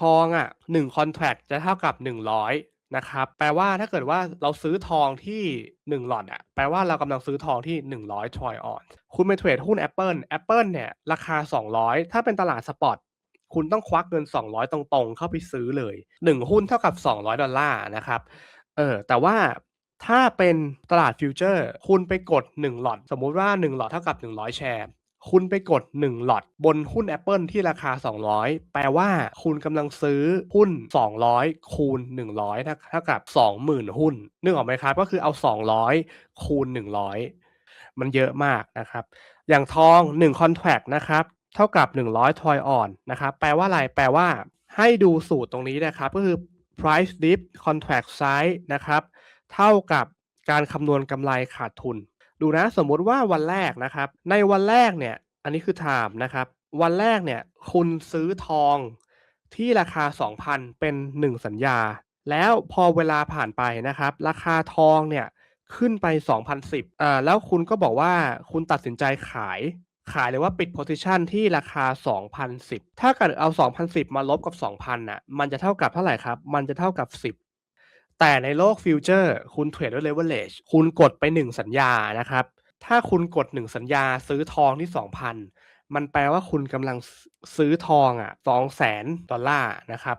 ทองอะ1คอนแทรกจะเท่ากับ100นะครับแปลว่าถ้าเกิดว่าเราซื้อทองที่1ล็อตอะแปลว่าเรากำลังซื้อทองที่ 100 troy ounce คุณไปเทรดหุ้น Apple Apple เนี่ยราคา 200 ถ้าเป็นตลาดสปอตคุณต้องควักเงิน 200 ตรงๆ เข้าไปซื้อเลย 1 หุ้นเท่ากับ 200 ดอลลาร์นะครับเออแต่ว่าถ้าเป็นตลาดฟิวเจอร์ คุณไปกด 1 หลอด สมมุติว่า 1 หลอดเท่ากับ 100 แชร์ คุณไปกด 1 หลอดบนหุ้น Apple ที่ราคา 200 แปลว่าคุณกำลังซื้อหุ้น 200 คูณ 100เท่าเท่ากับ 20,000 หุ้น นึกออกไหมครับ ก็คือเอา 200 คูณ 100 มันเยอะมากนะครับ อย่างทอง1คอนแทรกนะครับ เท่ากับ 100 troy ounce นะครับ แปลว่าอะไร แปลว่าให้ดูสูตรตรงนี้นะครับ ก็คือ price dip contract size นะครับ เท่ากับการคำนวณกำไรขาดทุน ดูนะสมมุติว่าวันแรกนะครับ ในวันแรกเนี่ย อันนี้คือ time นะครับ วันแรกเนี่ยคุณซื้อทองที่ราคา 2,000 เป็น 1 สัญญา แล้วพอเวลาผ่านไปนะครับ ราคาทองเนี่ยขึ้นไป 2,010อ่าแล้วคุณก็บอกว่าคุณตัดสินใจขายขายหรือว่าปิด position ที่ราคา 2,010 ถ้าเกิดเอา 2,010 มาลบกับ 2,000น่ะ มันจะเท่ากับเท่าไหร่ครับ มันจะเท่ากับ 10 แต่ในโลกฟิวเจอร์ คุณเทรดด้วยเลเวลเลชคุณกดไป 1 สัญญานะครับ ถ้าคุณกด 1 สัญญาซื้อทองที่ 2,000 มันแปลว่าคุณกำลังซื้อทองอะสองแสนดอลลาร์นะครับ